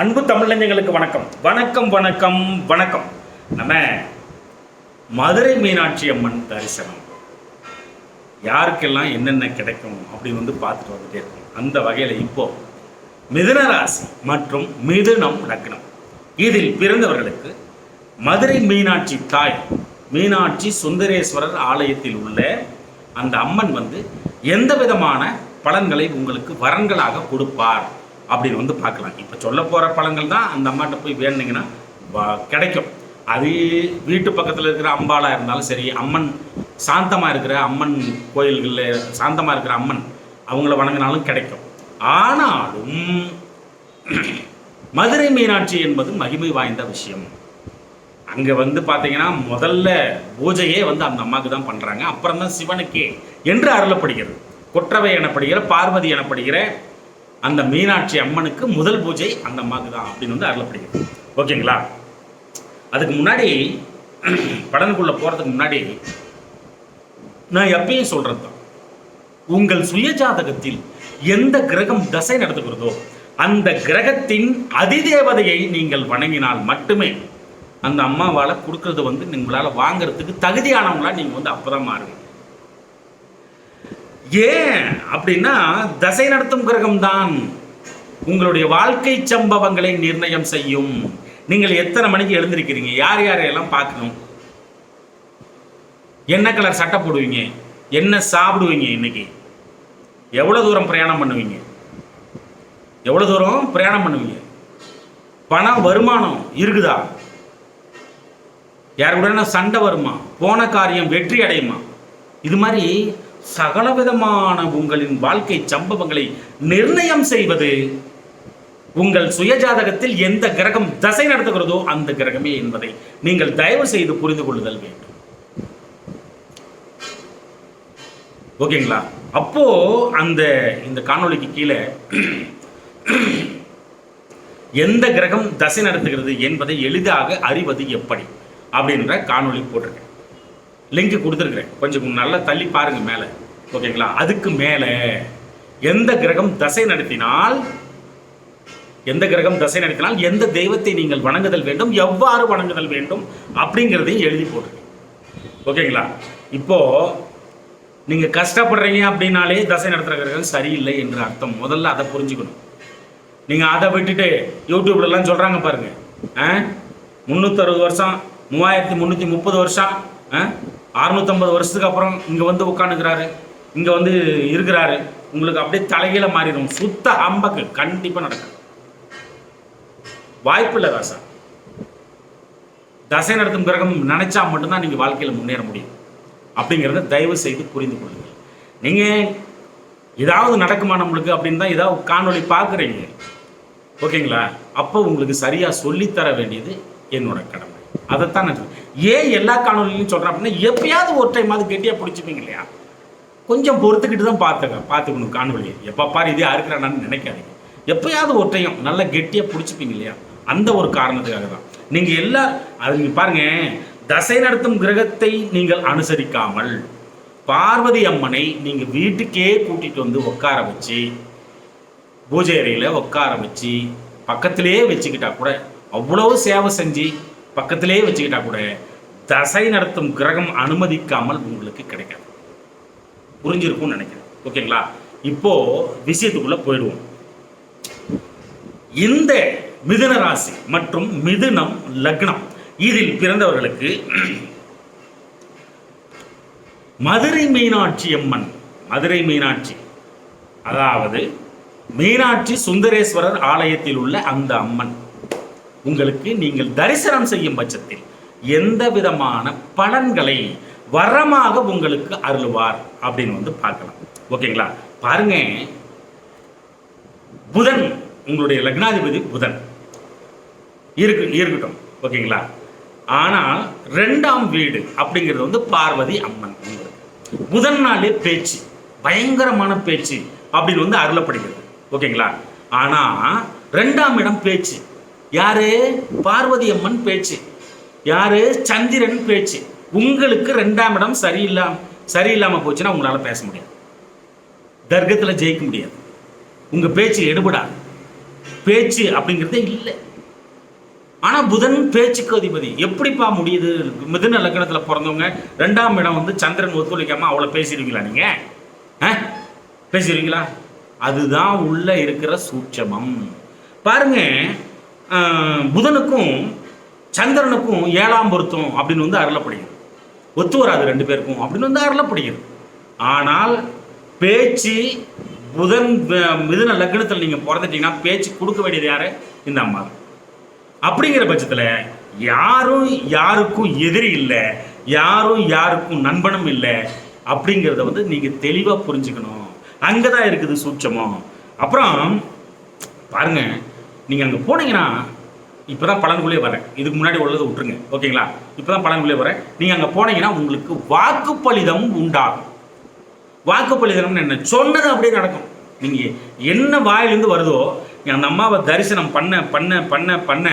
அன்பு தமிழஞ்சங்களுக்கு வணக்கம். வணக்கம் வணக்கம் வணக்கம். நம்ம மதுரை மீனாட்சி அம்மன் தரிசனம். யாருக்கெல்லாம் என்னென்ன கிடைக்கும் அப்படின்னு வந்து பார்த்துட்டு வந்துட்டே இருக்கோம். அந்த வகையில் இப்போ மிதுன ராசி மற்றும் மிதுனம் லக்னம். இதில் பிறந்தவர்களுக்கு மதுரை மீனாட்சி தாய் மீனாட்சி சுந்தரேஸ்வரர் ஆலயத்தில் உள்ள அந்த அம்மன் வந்து எந்த விதமான பலன்களை உங்களுக்கு வரன்களாக கொடுப்பார்? அப்படின்னு வந்து பார்க்கலாம். இப்போ சொல்ல போகிற பழங்கள் தான் அந்த அம்மாட்ட போய் வேணுனீங்கன்னா கிடைக்கும். அது வீட்டு பக்கத்தில் இருக்கிற அம்பாலாக இருந்தாலும் சரி அம்மன் சாந்தமாக இருக்கிற அம்மன் கோயில்களில் சாந்தமாக இருக்கிற அம்மன் அவங்கள வணங்கினாலும் கிடைக்கும். ஆனாலும் மதுரை மீனாட்சி என்பது மகிமை வாய்ந்த விஷயம். அங்கே வந்து பார்த்தீங்கன்னா முதல்ல பூஜையே வந்து அந்த அம்மாவுக்கு தான் பண்ணுறாங்க அப்புறம் தான் சிவனுக்கே என்று அருளப்படுகிறது. கொற்றவை எனப்படுகிற பார்வதி எனப்படுகிற அந்த மீனாட்சி அம்மனுக்கு முதல் பூஜை அந்த அம்மாவுக்கு தான் அப்படின்னு வந்து அருளப்படுகிறது. ஓகேங்களா? அதுக்கு முன்னாடி படனுக்குள்ளே போகிறதுக்கு முன்னாடி நான் எப்பயும் சொல்கிறது தான். உங்கள் சுயஜாதகத்தில் எந்த கிரகம் தசை நடத்துகிறதோ அந்த கிரகத்தின் அதிதேவதையை நீங்கள் வணங்கினால் மட்டுமே அந்த அம்மாவால் கொடுக்கறது வந்து உங்களால் வாங்குறதுக்கு தகுதியானவங்களா நீங்கள் வந்து அப்பதான் மாறுவீங்க. ஏன் அப்படின்னா தசை நடத்தும் கிரகம் தான் உங்களுடைய வாழ்க்கை சம்பவங்களை நிர்ணயம் செய்யும். நீங்கள் எத்தனை மணிக்கு எழுந்திருக்கிறீங்க? யார் யாரையெல்லாம் பார்க்கணும்? என்ன கலர் சட்டை போடுவீங்க? என்ன சாப்பிடுவீங்க இன்னைக்கு? எவ்வளோ தூரம் பிரயாணம் பண்ணுவீங்க? எவ்வளோ தூரம் பிரயாணம் பண்ணுவீங்க? பணம் வருமானம் இருக்குதா? யார் கூட சண்டை வருமா? போன காரியம் வெற்றி அடையுமா? இது மாதிரி சகலவிதமான உங்களின் வாழ்க்கை சம்பவங்களை நிர்ணயம் செய்வது உங்கள் சுயஜாதகத்தில் எந்த கிரகம் தசை நடத்துகிறதோ அந்த கிரகமே என்பதை நீங்கள் தயவு செய்து புரிந்து கொள்ளுதல் வேண்டும். ஓகேங்களா? அப்போ அந்த இந்த காணொளிக்கு கீழே எந்த கிரகம் தசை நடத்துகிறது என்பதை எளிதாக அறிவது எப்படி? அப்படின்ற காணொளி போட்டிருக்கேன். லிங்க் கொடுத்துருக்குறேன். கொஞ்சம் நல்லா தள்ளி பாருங்க மேலே. ஓகேங்களா? அதுக்கு மேலே எந்த கிரகம் தசை நடத்தினால் எந்த கிரகம் தசை நடத்தினால் எந்த தெய்வத்தை நீங்கள் வணங்குதல் வேண்டும் எவ்வாறு வணங்குதல் வேண்டும் அப்படிங்கிறதையும் எழுதி போட்டிருக்கேன். ஓகேங்களா? இப்போ நீங்க கஷ்டப்படுறீங்க அப்படின்னாலே தசை நடத்துகிற கிரகம் சரியில்லை என்று அர்த்தம். முதல்ல அதை புரிஞ்சுக்கணும். நீங்க அதை விட்டுட்டு யூடியூப்லலாம் சொல்கிறாங்க சொல்றாங்க பாருங்க. ஆ? முந்நூற்றறுபது வருஷம் மூவாயிரத்தி முந்நூற்றி முப்பது வருஷம் ஆ? அறுநூத்தம்பது வருஷத்துக்கு அப்புறம் இங்கே வந்து உட்காந்துக்கிறாரு இங்கே வந்து இருக்கிறாரு. உங்களுக்கு அப்படியே தலைகீழ மாறிடும். சுத்த அம்பக்கு கண்டிப்பாக நடக்கும். வாய்ப்பு இல்லை ராசா தசை நடத்தும் கிரகம் நினைச்சா மட்டும்தான் நீங்கள் வாழ்க்கையில் முன்னேற முடியும். அப்படிங்கிறத தயவு செய்து புரிந்து கொள்ளுங்கள். நீங்கள் ஏதாவது நடக்குமா நம்மளுக்கு அப்படின்னு தான் ஏதாவது காணொளி பார்க்குறீங்க. ஓகேங்களா? அப்போ உங்களுக்கு சரியாக சொல்லித்தர வேண்டியது என்னோட கடமை. அதைத்தான் நான் ஏன் எல்லா காணொலியிலும் சொல்கிறேன் அப்படின்னா எப்பயாவது ஒரு டைம் அது கெட்டியாக பிடிச்சிப்பீங்க இல்லையா? கொஞ்சம் பொறுத்துக்கிட்டு தான் பார்த்துக்க பார்த்துக்கணும் காணொலியை எப்போ பாரு இதே அறுக்கிறானான்னு நினைக்காதீங்க. எப்பயாவது ஒரு டைம் நல்லா கெட்டியாக பிடிச்சிப்பீங்க இல்லையா? அந்த ஒரு காரணத்துக்காக தான். நீங்கள் எல்லா அது நீங்கள் பாருங்கள் தசை நடத்தும் கிரகத்தை நீங்கள் அனுசரிக்காமல் பார்வதி அம்மனை நீங்கள் வீட்டுக்கே கூட்டிகிட்டு வந்து உட்கார வச்சு பூஜை அறையில் உட்கார வச்சு பக்கத்திலே வச்சுக்கிட்டா கூட அவ்வளவு சேவை செஞ்சு பக்கத்திலே வச்சுக்கிட்டா கூட தசை நடத்தும் கிரகம் அனுமதிக்காமல் உங்களுக்கு கிடைக்காது. புரிஞ்சிருக்கும்னு நினைக்கிறேன். ஓகேங்களா? இப்போ விஷயத்துக்குள்ள போயிடுவோம். இந்த மிதுன ராசி மற்றும் மிதுனம் லக்னம் இதில் பிறந்தவர்களுக்கு மதுரை மீனாட்சி அம்மன் மதுரை மீனாட்சி. அதாவது மீனாட்சி சுந்தரேஸ்வரர் ஆலயத்தில் உள்ள அந்த அம்மன். உங்களுக்கு நீங்கள் தரிசனம் செய்யும் பட்சத்தில் எந்த விதமான பலன்களை வரமாக உங்களுக்கு அருளுவார் அப்படின்னு வந்து பார்க்கலாம். ஓகேங்களா? பாருங்க. புதன் உங்களுடைய லக்னாதிபதி புதன். இருக்கு இருக்கட்டும். ஓகேங்களா? ஆனால் ரெண்டாம் வீடு அப்படிங்கிறது வந்து பார்வதி அம்மன். உங்களுக்கு புதன் நாளே பேச்சு பயங்கரமான பேச்சு அப்படின்னு வந்து அருளப்படுகிறது. ஓகேங்களா? ஆனால் ரெண்டாம் இடம் பேச்சு. யாரு? பார்வதி அம்மன் பேச்சு. யாரு? சந்திரன் பேச்சு. உங்களுக்கு ரெண்டாம் இடம் சரியில்லாம சரியில்லாம போச்சுன்னா உங்களால பேச முடியாது. தர்க்கத்தில் ஜெயிக்க முடியாது. உங்க பேச்சு எடுபடாது. பேச்சு அப்படிங்கிறதே இல்லை. ஆனால் புதன் பேச்சுக்கு அதிபதி. எப்படிப்பா முடியுது? மிதுன லக்னத்துல பிறந்தவங்க ரெண்டாம் இடம் வந்து சந்திரன் ஒத்துழைக்காம அவ்வளோ பேசிடுவீங்களா நீங்க? ஆ? பேசிடுவீங்களா? அதுதான் உள்ள இருக்கிற சூட்சமம். பாருங்க புதனுக்கும் சந்திரனுக்கும் ஏழாம் பொருத்தம் அப்படின்னு வந்து அருளப்படுகிறது. ஒத்து வராது ரெண்டு பேருக்கும் அப்படின்னு வந்து அருளப்படுகிறது. ஆனால் பேச்சு புதன் மிதன மிதுன லக்னத்தில் நீங்கள் பிறந்துட்டீங்கன்னா பேச்சு கொடுக்க வேண்டியது யார்? இந்த அம்மா அப்படிங்கிற பட்சத்தில் யாரும் யாருக்கும் எதிரி இல்லை யாரும் யாருக்கும் நண்பனும் இல்லை அப்படிங்கிறத வந்து நீங்கள் தெளிவாக புரிஞ்சுக்கணும். அங்கே தான் இருக்குது சூட்சமம். அப்புறம் பாருங்கள் நீங்கள் அங்கே போனீங்கன்னா இப்போ தான் பலனுக்குள்ளே வரேன். இதுக்கு முன்னாடி உள்ளது விட்டுருங்க. ஓகேங்களா? இப்போ தான் பலனுக்குள்ளே வரேன். நீங்கள் அங்கே போனீங்கன்னா உங்களுக்கு வாக்குப்பளிதம் உண்டாகும். வாக்குப்பளிதம்னு என்ன? சொன்னது அப்படியே நடக்கும். நீங்கள் என்ன வாயிலிருந்து வருதோ அந்த அம்மாவை தரிசனம் பண்ண பண்ண பண்ண பண்ண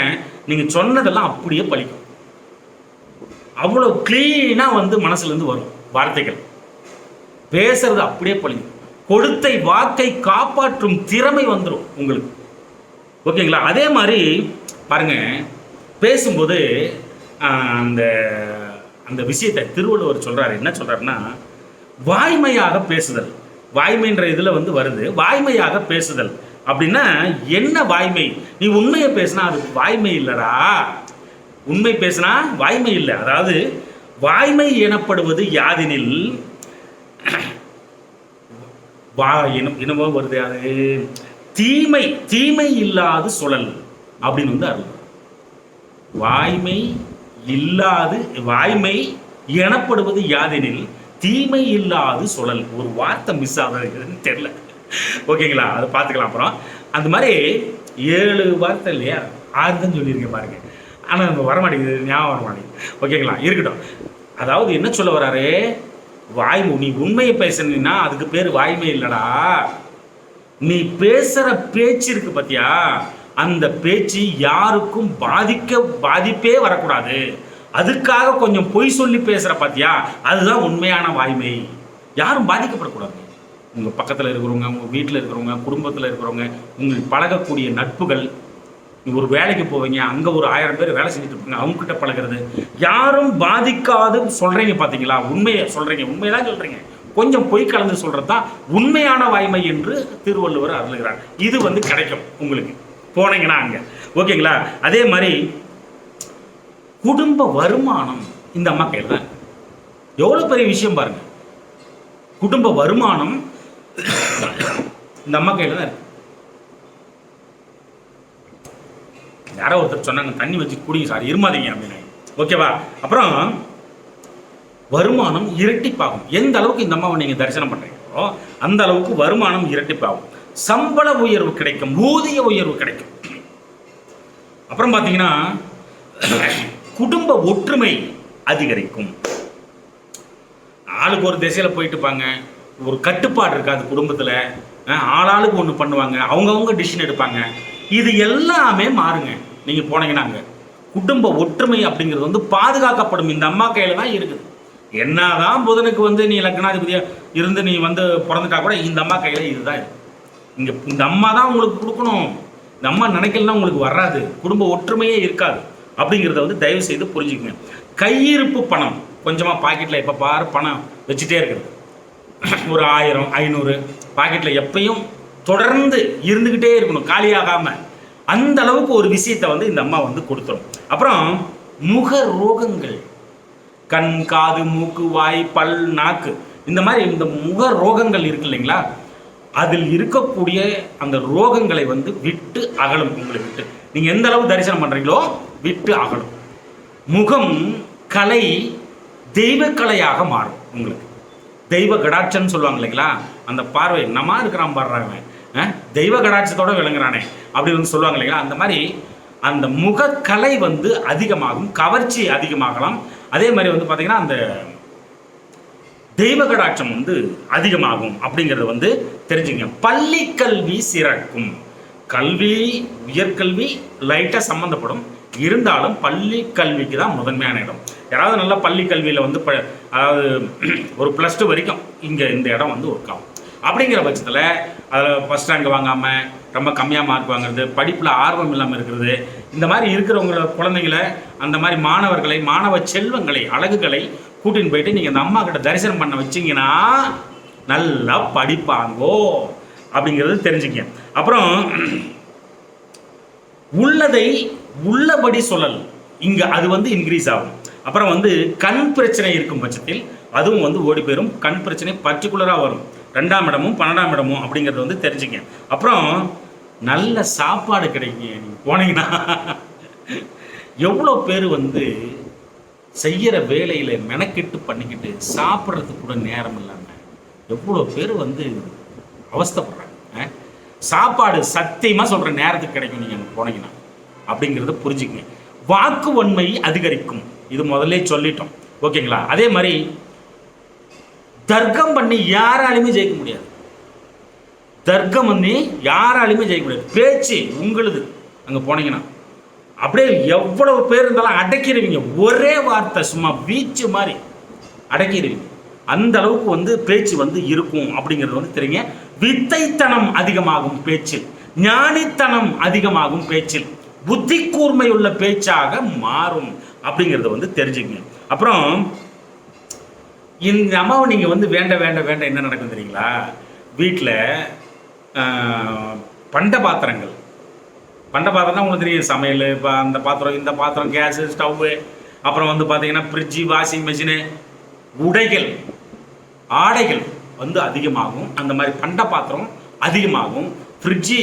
நீங்கள் சொன்னதெல்லாம் அப்படியே பலிக்கும். அவ்வளோ க்ளீனாக வந்து மனசுலேருந்து வரும் வார்த்தைகள். பேசுறது அப்படியே பழியும் கொடுத்த வாக்கை காப்பாற்றும் திறமை வந்துடும் உங்களுக்கு. ஓகேங்களா? அதே மாதிரி பாருங்க பேசும்போது அந்த அந்த விஷயத்தை திருவள்ளுவர் சொல்கிறாரு என்ன சொல்றாருன்னா வாய்மையாக பேசுதல். வாய்மைன்ற இதில் வந்து வருது வாய்மையாக பேசுதல். அப்படின்னா என்ன வாய்மை? நீ உண்மையை பேசுனா அது வாய்மை இல்லைடா. உண்மை பேசினா வாய்மை இல்லை. அதாவது வாய்மை எனப்படுவது யாதெனில் வா இனம் இனமோ வருது அது தீமை தீமை இல்லாது சுழல் அப்படின்னு வந்து அருள் வாய்மை இல்லாது வாய்மை எனப்படுவது யாதெனில் தீமை இல்லாது சுழல். ஒரு வார்த்தை மிஸ் ஆகுதுன்னு தெரில ஓகேங்களா அதை பார்த்துக்கலாம் அப்புறம். அந்த மாதிரி ஏழு வார்த்தை இல்லையா? ஆறு தான் சொல்லியிருக்கேன் பாருங்க. ஆனால் நம்ம வரமாட்டேங்குது. ஞாபகம் வரமாட்டேங்குது. ஓகேங்களா இருக்கட்டும். அதாவது என்ன சொல்ல வராரு? வாய்மை நீ உண்மையை பேசுனீன்னா அதுக்கு பேர் வாய்மை இல்லைடா. நீ பேசுற பேச்சு இருக்கு பார்த்தியா அந்த பேச்சு யாருக்கும் பாதிக்க பாதிப்பே வரக்கூடாது. அதுக்காக கொஞ்சம் பொய் சொல்லி பேசுற பாத்தியா? அதுதான் உண்மையான வாய்மை. யாரும் பாதிக்கப்படக்கூடாது. உங்க பக்கத்துல இருக்கிறவங்க உங்க வீட்டில் இருக்கிறவங்க குடும்பத்துல இருக்கிறவங்க உங்களுக்கு பழகக்கூடிய நட்புகள் நீங்க ஒரு வேலைக்கு போவீங்க அங்க ஒரு ஆயிரம் பேர் வேலை செஞ்சுட்டு இருப்பாங்க அவங்க கிட்ட பழகுறது. யாரும் பாதிக்காதுன்னு சொல்றீங்க பாத்தீங்களா? உண்மையை சொல்றீங்க. உண்மையெல்லாம் சொல்றீங்க. கொஞ்சம் பொய் கலந்து சொல்றது தான் உண்மையான வாய்மை என்று திருவள்ளுவர் அருளுகிறார். இது வந்து கிடைக்கும் உங்களுக்கு. போனீங்கன்னா அங்க. ஓகேங்களா? அதே மாதிரி குடும்ப வருமானம் இந்த அம்மா கையில் தான் எவ்வளோ பெரிய விஷயம் பாருங்க. குடும்ப வருமானம் இந்த அம்மா கையில் தான் இருக்கு. யாரோ ஒருத்தர் சொன்னாங்க தண்ணி வச்சு குடிங்க சார் இருமாதீங்க அப்படின்னு ஓகேவா? அப்புறம் வருமானம் இரட்டிப்பாகும். எந்த அளவுக்கு இந்த அம்மாவை நீங்கள் தரிசனம் பண்ணுறீங்களோ அந்த அளவுக்கு வருமானம் இரட்டிப்பாகும். சம்பள உயர்வு கிடைக்கும் ஊதிய உயர்வு கிடைக்கும். அப்புறம் பார்த்தீங்கன்னா குடும்ப ஒற்றுமை அதிகரிக்கும். ஆளுக்கு ஒரு திசையில் போயிட்டு இருப்பாங்க. ஒரு கட்டுப்பாடு இருக்காது குடும்பத்தில். ஆளாளுக்கு ஒன்று பண்ணுவாங்க. அவங்கவுங்க டிசிஷன் எடுப்பாங்க. இது எல்லாமே மாறுங்க. நீங்கள் போனீங்கன்னாங்க குடும்ப ஒற்றுமை அப்படிங்கிறது வந்து பாதுகாக்கப்படும். இந்த அம்மா கையில் தான் இருக்குது. என்னதான் புதனுக்கு வந்து நீ லக்னாதிபதியா இருந்து நீ வந்து பிறந்துட்டா கூட இந்த அம்மா கையில் இதுதான் இருக்கு இங்க இந்த அம்மா தான் உங்களுக்கு கொடுக்கணும். இந்த அம்மா நினைக்கலன்னா உங்களுக்கு வராது. குடும்ப ஒற்றுமையே இருக்காது. அப்படிங்கிறத வந்து தயவு செய்து புரிஞ்சுக்கங்க. கையிருப்பு பணம். கொஞ்சமாக பாக்கெட்டில் எப்போ பாரு பணம் வச்சுட்டே இருக்குது. ஒரு ஆயிரம் ஐநூறு பாக்கெட்டில் எப்பயும் தொடர்ந்து இருந்துக்கிட்டே இருக்கணும். காலியாகாமல் அந்த அளவுக்கு ஒரு விஷயத்தை வந்து இந்த அம்மா வந்து கொடுத்துரும். அப்புறம் முக ரோகங்கள் கண் காது மூக்கு வாய் பல் நாக்கு. இந்த மாதிரி இந்த முக ரோகங்கள் இருக்கு இல்லைங்களா? அதில் இருக்கக்கூடிய அந்த ரோகங்களை வந்து விட்டு அகலும் உங்களை விட்டு. நீங்க எந்த அளவு தரிசனம் பண்றீங்களோ விட்டு அகலும். முகம் கலை தெய்வ கலையாக மாறும் உங்களுக்கு. தெய்வ கடாட்சம்னு சொல்லுவாங்க இல்லைங்களா? அந்த பார்வை என்னமா இருக்கிறான் பாடுறாங்க தெய்வ கடாட்சத்தோட விளங்குறானே. அப்படி வந்து சொல்லுவாங்க இல்லைங்களா? அந்த மாதிரி அந்த முகக்கலை வந்து அதிகமாகும் கவர்ச்சி அதிகமாகலாம். அதே மாதிரி வந்து பார்த்தீங்கன்னா அந்த தெய்வ கடாட்சம் வந்து அதிகமாகும் அப்படிங்கிறத வந்து தெரிஞ்சுங்க. பள்ளி கல்வி சிறக்கும். கல்வி உயர்கல்வி லைட்டாக சம்மந்தப்படும் இருந்தாலும் பள்ளி கல்விக்கு தான் முதன்மையான இடம். யாராவது நல்லா பள்ளி கல்வியில் வந்து ப அதாவது ஒரு ப்ளஸ் டூ வரைக்கும் இங்கே இந்த இடம் வந்து ஒர்க் ஆகும். அப்படிங்கிற பட்சத்தில் அதில் ஃபஸ்ட் ரேங்க் வாங்காமல் ரொம்ப கம்மியாக மார்க் வாங்குறது படிப்பில் ஆர்வம் இல்லாமல் இருக்கிறது. இந்த மாதிரி இருக்கிறவங்கள குழந்தைங்கள அந்த மாதிரி மாணவர்களை மாணவ செல்வங்களை அழகுகளை கூட்டின்னு போயிட்டு நீங்கள் அந்த அம்மா கிட்ட தரிசனம் பண்ண வச்சீங்கன்னா நல்லா படிப்பாங்கோ அப்படிங்கிறது தெரிஞ்சுக்க அப்புறம் உள்ளதை உள்ளபடி சொல்லல். இங்கே அது வந்து இன்க்ரீஸ் ஆகும். அப்புறம் வந்து கண் பிரச்சனை இருக்கும் பட்சத்தில் அதுவும் வந்து ஓடி போயிடும் கண் பிரச்சனை பர்டிகுலராக வரும். ரெண்டாம் இடமும் பன்னெண்டாம் இடமும் அப்படிங்கிறது வந்து தெரிஞ்சுக்க அப்புறம் நல்ல சாப்பாடு கிடைக்குங்க. நீங்கள் போனீங்கன்னா எவ்வளோ பேர் வந்து செய்கிற வேலையில் மெனக்கெட்டு பண்ணிக்கிட்டு சாப்பிட்றதுக்கு கூட நேரம் இல்லாமல் எவ்வளோ பேர் வந்து அவஸ்தைப்படுறாங்க சாப்பாடு சத்தியமாக சொல்கிற நேரத்துக்கு கிடைக்கும் நீங்கள் அங்கே போனீங்கன்னா அப்படிங்கிறத புரிஞ்சுக்கங்க. வாக்கு வன்மை அதிகரிக்கும். இது முதல்ல சொல்லிட்டோம். ஓகேங்களா? அதே மாதிரி தர்க்கம் பண்ணி யாராலையுமே ஜெயிக்க முடியாது. தர்க்கம் பண்ணி யாராலையுமே ஜெயிக்க முடியாது. பேச்சு உங்களுது. அங்கே போனீங்கன்னா. அப்படியே எவ்வளவு பேர் இருந்தாலும் அடக்கிடுவீங்க. ஒரே வார்த்தை சும்மா வீச்சு மாதிரி அடக்கிடுவீங்க. அந்த அளவுக்கு வந்து பேச்சு வந்து இருக்கும் அப்படிங்கிறது வந்து தெரியுங்க. வித்தைத்தனம் அதிகமாகும் பேச்சில் ஞானித்தனம் அதிகமாகும் பேச்சில். புத்தி கூர்மை உள்ள பேச்சாக மாறும் அப்படிங்கிறத வந்து தெரிஞ்சுக்கங்க. அப்புறம் இந்த அம்மாவை நீங்கள் வந்து வேண்ட வேண்ட வேண்ட என்ன நடக்கும் தெரியுங்களா? வீட்டில் பண்ட பாத்திரங்கள். பண்ட பாத்திரம்னா உங்களுக்கு தெரியும் சமையல் இப்போ அந்த பாத்திரம் இந்த பாத்திரம் கேஸு ஸ்டவ்வு அப்புறம் வந்து பார்த்தீங்கன்னா ஃப்ரிட்ஜு வாஷிங் மிஷினு உடைகள் ஆடைகள் வந்து அதிகமாகும். அந்த மாதிரி பண்ட பாத்திரம் அதிகமாகும். ஃப்ரிட்ஜு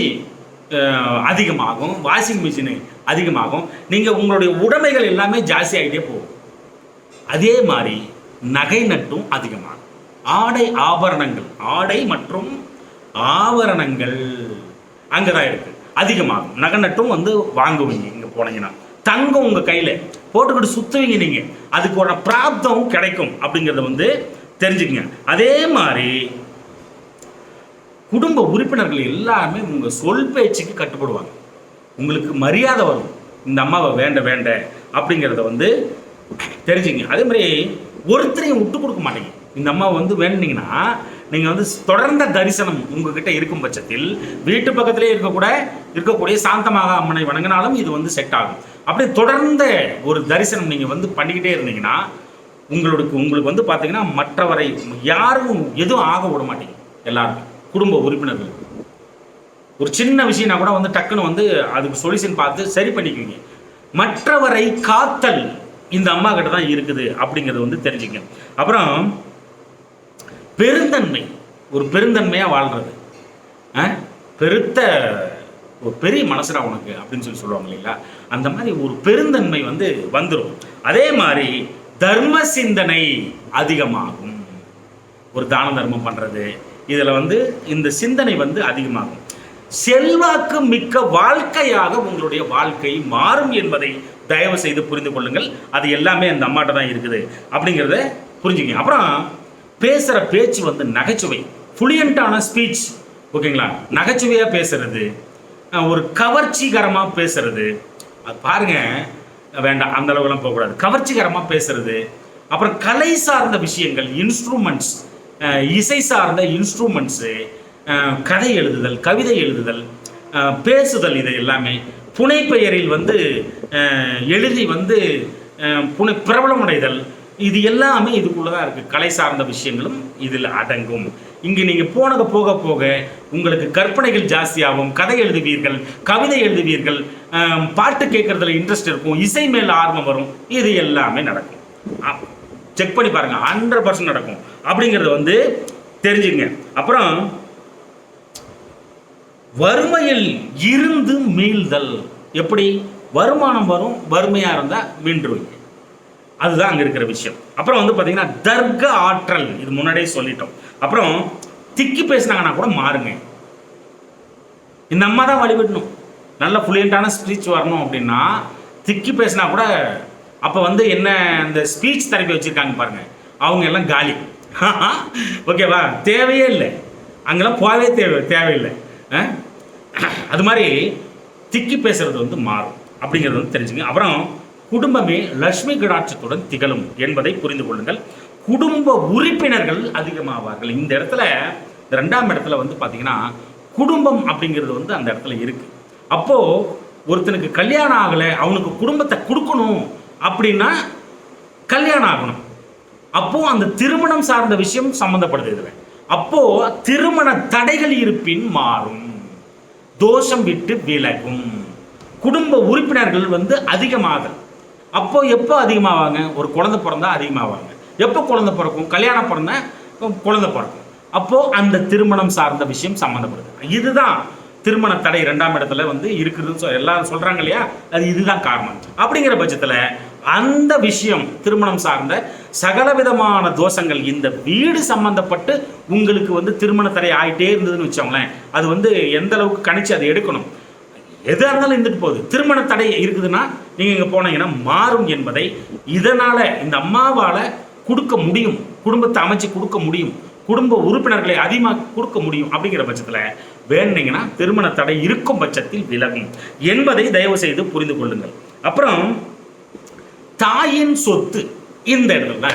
அதிகமாகும். வாஷிங் மிஷினு அதிகமாகும். நீங்கள் உங்களுடைய உடைமைகள் எல்லாமே ஜாஸ்தி ஆகிட்டே போகும். அதே மாதிரி நகை நட்டும் அதிகமாகும். ஆடை ஆபரணங்கள் ஆடை மற்றும் ஆவரணங்கள் அங்கே தான் இருக்கு. அதிகமாகும். நகை நட்டும் வந்து வாங்குவீங்க இங்கே போனீங்கன்னா. தங்கம் உங்கள் கையில். போட்டுக்கிட்டு சுற்றுவீங்க நீங்கள் அதுக்கான பிராப்தம் கிடைக்கும் அப்படிங்கிறத வந்து தெரிஞ்சுக்கங்க. அதே மாதிரி குடும்ப உறுப்பினர்கள் எல்லாருமே உங்கள் சொல் பேச்சுக்கு கட்டுப்படுவாங்க. உங்களுக்கு மரியாதை வரும். இந்த அம்மாவை வேண்ட வேண்ட அப்படிங்கிறத வந்து தெரிஞ்சுங்க அதே மாதிரி ஒருத்தரையும் விட்டு கொடுக்க மாட்டீங்க. இந்த அம்மாவை வந்து வேண்டினீங்கன்னா நீங்கள் வந்து தொடர்ந்த தரிசனம் உங்ககிட்ட இருக்கும் பட்சத்தில் வீட்டு பக்கத்திலே இருக்கக்கூட இருக்கக்கூடிய சாந்தமாக அம்மனை வணங்கினாலும் இது வந்து செட் ஆகும். அப்படியே தொடர்ந்த ஒரு தரிசனம் நீங்கள் வந்து பண்ணிக்கிட்டே இருந்தீங்கன்னா உங்களுக்கு உங்களுக்கு வந்து பார்த்தீங்கன்னா மற்றவரை யாரும் எதுவும் ஆக விட மாட்டீங்க எல்லாருக்கும் குடும்ப உறுப்பினர்கள் ஒரு சின்ன விஷயம்னா கூட வந்து டக்குன்னு வந்து அதுக்கு சொல்யூஷன் பார்த்து சரி பண்ணிக்குவீங்க. மற்றவரை காத்தல் இந்த அம்மா கிட்ட தான் இருக்குது அப்படிங்கிறது வந்து தெரிஞ்சுங்க அப்புறம் பெருந்தன்மை. ஒரு பெருந்தன்மையாக வாழ்றது. ஆ? பெருத்த ஒரு பெரிய மனசுடா உனக்கு அப்படின்னு சொல்லி சொல்லுவாங்க இல்லைங்களா? அந்த மாதிரி ஒரு பெருந்தன்மை வந்து வந்துடும் அதே மாதிரி தர்ம சிந்தனை அதிகமாகும். ஒரு தான தர்மம் பண்ணுறது இதில் வந்து இந்த சிந்தனை வந்து அதிகமாகும். செல்வாக்கு மிக்க வாழ்க்கையாக உங்களுடைய வாழ்க்கை மாறும் என்பதை தயவு செய்து புரிந்து கொள்ளுங்கள். அது எல்லாமே அந்த அம்மாட்ட தான் இருக்குது. அப்படிங்கிறத புரிஞ்சுக்கங்க. அப்புறம் பேசுகிற பேச்சு வந்து நகைச்சுவை. ஃப்ளூயண்ட்டான ஸ்பீச் ஓகேங்களா? நகைச்சுவையாக பேசுறது. ஒரு கவர்ச்சிகரமாக பேசுறது. அது பாருங்க. வேண்டாம் அந்த அளவுக்குலாம் போகக்கூடாது. கவர்ச்சிகரமாக பேசுறது. அப்புறம் கலை சார்ந்த விஷயங்கள் இன்ஸ்ட்ருமெண்ட்ஸ் இசை சார்ந்த இன்ஸ்ட்ருமெண்ட்ஸு கதை எழுதுதல் கவிதை எழுதுதல் பேசுதல் இது எல்லாமே. புனைப்பெயரில் வந்து எழுதி வந்து புனை பிரபலமடைதல். இது எல்லாமே இதுக்குள்ளே தான் இருக்குது கலை சார்ந்த விஷயங்களும் இதில் அடங்கும். இங்கே நீங்கள் போனக போக போக உங்களுக்கு கற்பனைகள் ஜாஸ்தியாகும். கதை எழுதுவீர்கள் கவிதை எழுதுவீர்கள் பாட்டு கேட்குறதுல இன்ட்ரெஸ்ட் இருக்கும் இசை மேல் ஆர்வம் வரும். இது எல்லாமே நடக்கும். செக் பண்ணி பாருங்க. ஹண்ட்ரட் பர்சன்ட் நடக்கும். அப்படிங்கிறத வந்து தெரிஞ்சுங்க. அப்புறம் வறுமையில் இருந்து மீள்தல். எப்படி? வருமானம் வரும் வறுமையாக இருந்தால் மீண்டுருவீங்க. அதுதான் அங்கே இருக்கிற விஷயம். அப்புறம் வந்து பார்த்தீங்கன்னா தர்க்க ஆற்றல் இது முன்னாடியே சொல்லிட்டோம். அப்புறம் திக்கி பேசினாங்கன்னா கூட மாறுங்க. இந்த அம்மா தான் வழிபடணும். நல்ல ஃப்ளூயண்ட்டான ஸ்பீச் வரணும் அப்படின்னா திக்கி பேசினா கூட அப்போ வந்து என்ன இந்த ஸ்பீச் தெரப்பி வச்சுருக்காங்க பாருங்கள் அவங்க எல்லாம் காலி. ஓகேவா தேவையே இல்லை. அங்கெல்லாம் போகவே தேவை தேவையில்லை. ஆ? அது மாதிரி திக்கி பேசுறது வந்து மாறும். அப்படிங்கிறது வந்து தெரிஞ்சுங்க அப்புறம் குடும்பமே லட்சுமி கடாட்சத்துடன் திகழும் என்பதை புரிந்து கொள்ளுங்கள். குடும்ப உறுப்பினர்கள் அதிகமாவார்கள். இந்த இடத்துல இந்த ரெண்டாம் இடத்துல வந்து பார்த்தீங்கன்னா குடும்பம் அப்படிங்கிறது வந்து அந்த இடத்துல இருக்கு. அப்போ ஒருத்தனுக்கு கல்யாணம் ஆகலை அவனுக்கு குடும்பத்தை கொடுக்கணும் அப்படின்னா கல்யாணம் ஆகணும். அப்போ அந்த திருமணம் சார்ந்த விஷயம் சம்பந்தப்படுது இதுவே அப்போ திருமண தடைகள் இருப்பின் மாறும். தோஷம் விட்டு விலகும். குடும்ப உறுப்பினர்கள் வந்து அதிகமாகல் அப்போ எப்போ அதிகமாவாங்க? ஒரு குழந்த பிறந்தா அதிகமாவாங்க. எப்போ குழந்த பிறக்கும்? கல்யாணம் பிறந்தா குழந்த பிறக்கும். அப்போது அந்த திருமணம் சார்ந்த விஷயம் சம்மந்தப்படுது. இதுதான் திருமண தடை ரெண்டாம் இடத்துல வந்து இருக்குதுன்னு சொல் எல்லாரும் சொல்கிறாங்க இல்லையா? அது இதுதான் காரணம். அப்படிங்கிற பட்சத்தில் அந்த விஷயம் திருமணம் சார்ந்த சகலவிதமான தோஷங்கள் இந்த வீடு சம்பந்தப்பட்டு உங்களுக்கு வந்து திருமண தடை ஆயிட்டே இருந்ததுன்னு வச்சோங்களேன் அது வந்து எந்த அளவுக்கு கணிச்சு அதை எடுக்கணும். எதாக இருந்தாலும் இருந்துட்டு போகுது. திருமண தடை இருக்குதுன்னா நீங்கள் இங்கே போனீங்கன்னா மாறும் என்பதை இதனால் இந்த அம்மாவால் கொடுக்க முடியும். குடும்பத்தை அமைச்சு கொடுக்க முடியும். குடும்ப உறுப்பினர்களை அதிகமாக கொடுக்க முடியும் அப்படிங்கிற பட்சத்தில் வேணுனீங்கன்னா திருமண தடை இருக்கும் பட்சத்தில் விலகும் என்பதை தயவு செய்து புரிந்து கொள்ளுங்கள். அப்புறம் தாயின் சொத்து இந்த இடத்துல.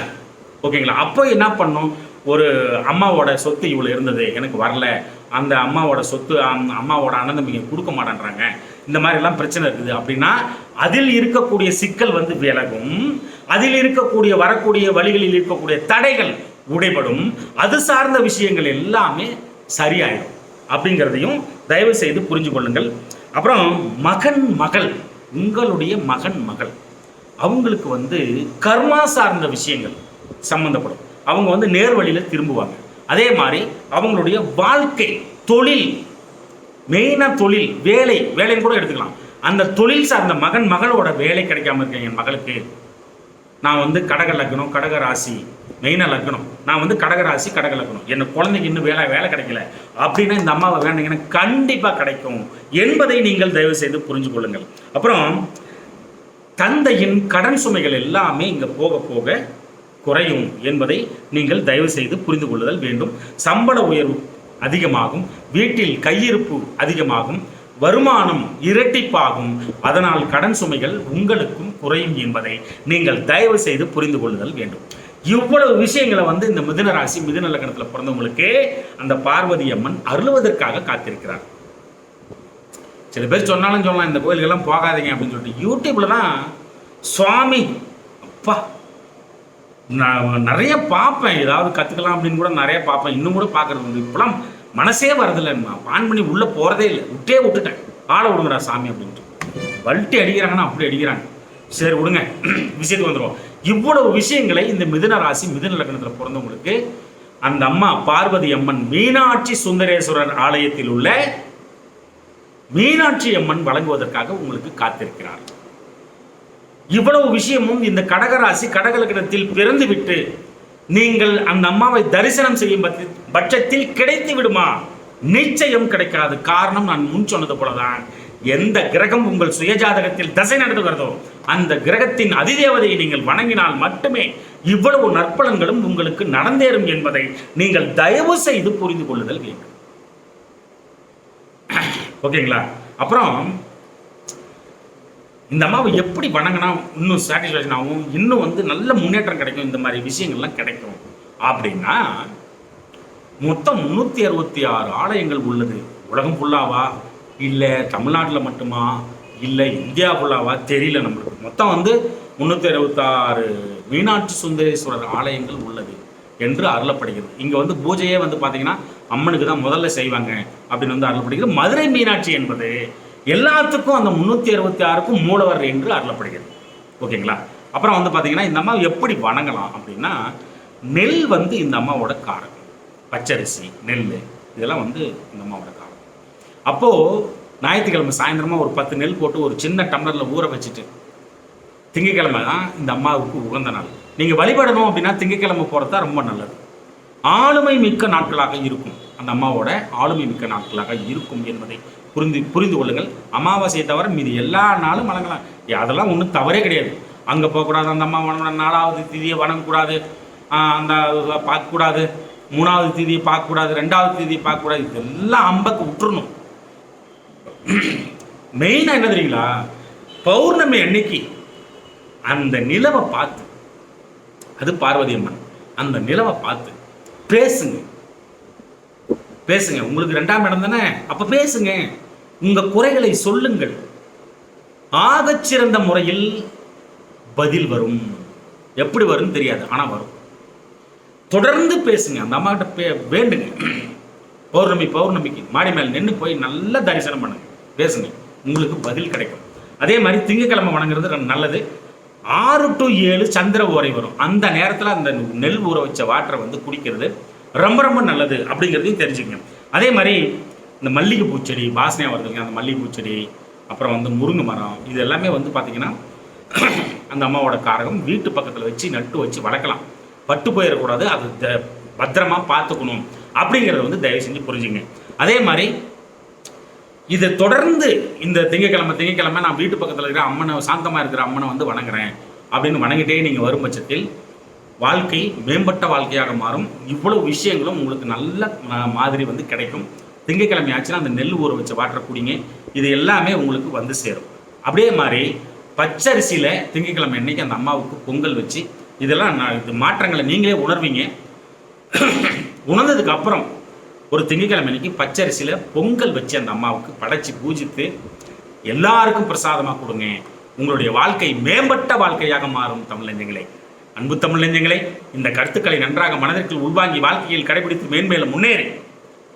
ஓகேங்களா? அப்போ என்ன பண்ணும்? ஒரு அம்மாவோட சொத்து இவ்வளோ இருந்தது எனக்கு வரல. அந்த அம்மாவோட சொத்து அம்- அம்மாவோட அண்ணன் தம்பிங்க கொடுக்க மாட்டேன்றாங்க. இந்த மாதிரி எல்லாம் பிரச்சனை இருக்குது. அப்படின்னா அதில் இருக்கக்கூடிய சிக்கல் வந்து விலகும். அதில் இருக்கக்கூடிய வரக்கூடிய வழிகளில் இருக்கக்கூடிய தடைகள் உடைபடும். அது சார்ந்த விஷயங்கள் எல்லாமே சரியாயிடும். அப்படிங்கிறதையும் தயவு செய்து புரிஞ்சு கொள்ளுங்கள். அப்புறம் மகன் மகள். உங்களுடைய மகன் மகள். அவங்களுக்கு வந்து கர்மா சார்ந்த விஷயங்கள் சம்மந்தப்படும் அவங்க வந்து நேர்வழியில் திரும்புவாங்க. அதே மாதிரி அவங்களுடைய வாழ்க்கை தொழில் மெயினாக தொழில் வேலை வேலைன்னு கூட எடுத்துக்கலாம். அந்த தொழில் சார்ந்த மகன் மகளோட வேலை கிடைக்காம இருக்கேன் என் மகளுக்கு நான் வந்து கடக லக்னம் கடக ராசி மெயினாக லக்னம். நான் வந்து கடக ராசி கடக லக்னம். என் குழந்தைக்கு இன்னும் வேலை வேலை கிடைக்கல. அப்படின்னா இந்த அம்மாவை வேணுங்கன்னா கண்டிப்பாக கிடைக்கும் என்பதை நீங்கள் தயவு செய்து புரிஞ்சு கொள்ளுங்கள். அப்புறம் தந்தையின் கடன் சுமைகள் எல்லாமே இங்கே போக போக குறையும் என்பதை நீங்கள் தயவு செய்து புரிந்து கொள்ளுதல் வேண்டும். சம்பள உயர்வு அதிகமாகும் வீட்டில் கையிருப்பு அதிகமாகும் வருமானம் இரட்டிப்பாகும். அதனால் கடன் சுமைகள் உங்களுக்கும் குறையும் என்பதை நீங்கள் தயவு செய்து புரிந்து கொள்ளுதல் வேண்டும். இவ்வளவு விஷயங்களை வந்து இந்த மிதுன ராசி மிதுன லக்னத்தில் பிறந்தவங்களுக்கு அந்த பார்வதி அம்மன் அருள்வதற்காக காத்திருக்கிறார். சில பேர் சொன்னாலும் சொல்லலாம் இந்த கோயிலுக்கெல்லாம் போகாதீங்க அப்படின்னு சொல்லிட்டு யூடியூப்ல தான் சுவாமி அப்பா நான் நிறைய பார்ப்பேன். ஏதாவது கற்றுக்கலாம் அப்படின்னு கூட நிறைய பார்ப்பேன். இன்னும் கூட பார்க்கறது வந்து இப்போலாம் மனசே வரதில்லை. நான் ஆன் பண்ணி உள்ளே போகிறதே இல்லை. விட்டே விட்டுட்டேன். ஆளை விடுங்கடா சாமி அப்படின்ட்டு. வல்ட்டி அடிக்கிறாங்கன்னா அப்படி அடிக்கிறாங்க. சரி விடுங்க. விஷயத்துக்கு வந்துடுவோம் இவ்வளவு விஷயங்களை இந்த மிதுன ராசி மிதுன லக்னத்தில் பிறந்தவங்களுக்கு அந்த அம்மா பார்வதி அம்மன் மீனாட்சி சுந்தரேஸ்வரர் ஆலயத்தில் உள்ள மீனாட்சி அம்மன் வழங்குவதற்காக உங்களுக்கு காத்திருக்கிறார். இவ்வளவு விஷயமும் இந்த கடகராசி கடகலக்கணத்தில் பிறந்து விட்டு நீங்கள் அந்த அம்மாவை தரிசனம் செய்யும் பட்ச- பட்சத்தில் கிடைத்து விடுமா? நிச்சயம் கிடைக்காது. காரணம் நான் முன் சொன்னது போலதான். எந்த கிரகம் உங்கள் சுயஜாதகத்தில் தசை நடத்துகிறதோ அந்த கிரகத்தின் அதிதேவதையை நீங்கள் வணங்கினால் மட்டுமே இவ்வளவு நற்பலன்களும் உங்களுக்கு நடந்தேறும் என்பதை நீங்கள் தயவு செய்து புரிந்து கொள்ளுதல் வேண்டும். ஓகேங்களா? அப்புறம் இந்த அம்மாவை எப்படி வணங்கினா இன்னும் சாட்டிஸ்ஃபேக்ஷன் ஆகும்? இன்னும் வந்து நல்ல முன்னேற்றம் கிடைக்கும். இந்த மாதிரி விஷயங்கள்லாம் கிடைக்கும். அப்படின்னா மொத்தம் முந்நூற்றி அறுபத்தி ஆறு ஆலயங்கள் உள்ளது. உலகம் ஃபுல்லாவா இல்லை தமிழ்நாட்டில் மட்டுமா? இல்லை இந்தியா ஃபுல்லாவா தெரியல நம்மளுக்கு. மொத்தம் வந்து முந்நூற்றி அறுபத்தாறு மீனாட்சி சுந்தரேஸ்வரர் ஆலயங்கள் உள்ளது என்று அருளப்படுகிறது. இங்கே வந்து பூஜையே வந்து பார்த்தீங்கன்னா அம்மனுக்கு தான் முதல்ல செய்வாங்க அப்படின்னு வந்து அருளப்படுகிறது. மதுரை மீனாட்சி என்பது எல்லாத்துக்கும் அந்த முந்நூற்றி அறுபத்தி ஆறுக்கும் மூலவர் என்று அருளப்படுகிறது. ஓகேங்களா? அப்புறம் வந்து பார்த்தீங்கன்னா இந்த அம்மா எப்படி வணங்கலாம் அப்படின்னா நெல் வந்து இந்த அம்மாவோட காரம். பச்சரிசி நெல் இதெல்லாம் வந்து இந்த அம்மாவோட காரம். அப்போது ஞாயிற்றுக்கிழமை சாயந்தரமாக ஒரு பத்து நெல் போட்டு ஒரு சின்ன டம்ளரில் ஊற வச்சுட்டு திங்கக்கிழமை தான் இந்த அம்மாவுக்கு உகந்த நாள். நீங்கள் வழிபடணும் அப்படின்னா திங்கக்கிழமை போகிறது தான் ரொம்ப நல்லது. ஆளுமை மிக்க நாட்களாக இருக்கும். அந்த அம்மாவோட ஆளுமை மிக்க நாட்களாக இருக்கும் என்பதை புரிந்து புரிந்து கொள்ளுங்கள். அமாவாசையை தவிர மீதி எல்லா நாளும் வணங்கலாம். அதெல்லாம் ஒன்றும் தவறே கிடையாது. அங்கே போகக்கூடாது அந்த அம்மா வணங்கணும் நாலாவது திதியை வணங்கக்கூடாது. அந்த பார்க்கக்கூடாது. மூணாவது திதியை பார்க்கக்கூடாது ரெண்டாவது திதியை பார்க்கக்கூடாது. இதெல்லாம் அம்பக்கு விட்டுறணும். மெயினாக என்ன தெரியுங்களா? பௌர்ணமி அன்னைக்கு அந்த நிலவை பார்த்து அது பார்வதி அம்மன். அந்த நிலவை பார்த்து பேசுங்க. பேசுங்க. உங்களுக்கு ரெண்டாம் இடம் தானே? அப்போ பேசுங்க. உங்கள் குறைகளை சொல்லுங்கள். ஆகச்சிறந்த முறையில் பதில் வரும். எப்படி வரும்னு தெரியாது ஆனால் வரும். தொடர்ந்து பேசுங்க. அந்த அம்மா கிட்ட பே வேண்டுங்க. பௌர்ணமி பௌர்ணமிக்கு மாடி மேல் நின்று போய் நல்ல தரிசனம் பண்ணுங்க. பேசுங்க. உங்களுக்கு பதில் கிடைக்கும். அதே மாதிரி திங்கக்கிழமை வணங்குறது நல்லது. ஆறு டு ஏழு சந்திர ஓரை வரும். அந்த நேரத்தில் அந்த நெல் ஊற வச்ச வாட்டரை வந்து குடிக்கிறது ரொம்ப ரொம்ப நல்லது அப்படிங்கிறதையும் தெரிஞ்சுக்கங்க. அதே மாதிரி இந்த மல்லிகை பூச்செடி வாசனையாக வருதுங்க அந்த மல்லிகை பூச்செடி அப்புறம் வந்து முருங்கை மரம் இது எல்லாமே வந்து பார்த்தீங்கன்னா அந்த அம்மாவோட காரகம். வீட்டு பக்கத்தில் வச்சு நட்டு வச்சு வளர்க்கலாம். பட்டு போயிடக்கூடாது அது த- பத்திரமாக பார்த்துக்கணும் அப்படிங்கிறத வந்து தயவு செஞ்சு புரிஞ்சுங்க. அதே மாதிரி இதை தொடர்ந்து இந்த திங்கக்கிழமை திங்கக்கிழமை நான் வீட்டு பக்கத்தில் இருக்கிற அம்மனை சாந்தமாக இருக்கிற அம்மனை வந்து வணங்குறேன். அப்படின்னு வணங்கிட்டே நீங்கள் வரும் பட்சத்தில் வாழ்க்கை மேம்பட்ட வாழ்க்கையாக மாறும். இவ்வளவு விஷயங்களும் உங்களுக்கு நல்ல மாதிரி வந்து கிடைக்கும். திங்கக்கிழமை ஆச்சுன்னா அந்த நெல் ஊற வச்ச வாட்டரை குடிங்க. இது எல்லாமே உங்களுக்கு வந்து சேரும். அப்படியே மாதிரி பச்சரிசியில் திங்கக்கிழமை அன்னைக்கு அந்த அம்மாவுக்கு பொங்கல் வச்சு இதெல்லாம் நான் இது மாற்றங்களை நீங்களே உணர்வீங்க. உணர்ந்ததுக்கு அப்புறம் ஒரு திங்கக்கிழமை அன்னைக்கு பச்சரிசியில் பொங்கல் வச்சு அந்த அம்மாவுக்கு படைச்சி பூஜித்து எல்லாருக்கும் பிரசாதமாக கொடுங்க. உங்களுடைய வாழ்க்கை மேம்பட்ட வாழ்க்கையாக மாறும் தமிழஞ்சங்களே அன்பு தமிழஞ்சங்களே இந்த கருத்துக்களை நன்றாக மனதிற்குள் உள்வாங்கி வாழ்க்கையில் கடைபிடித்து மேன்மேலும் முன்னேறி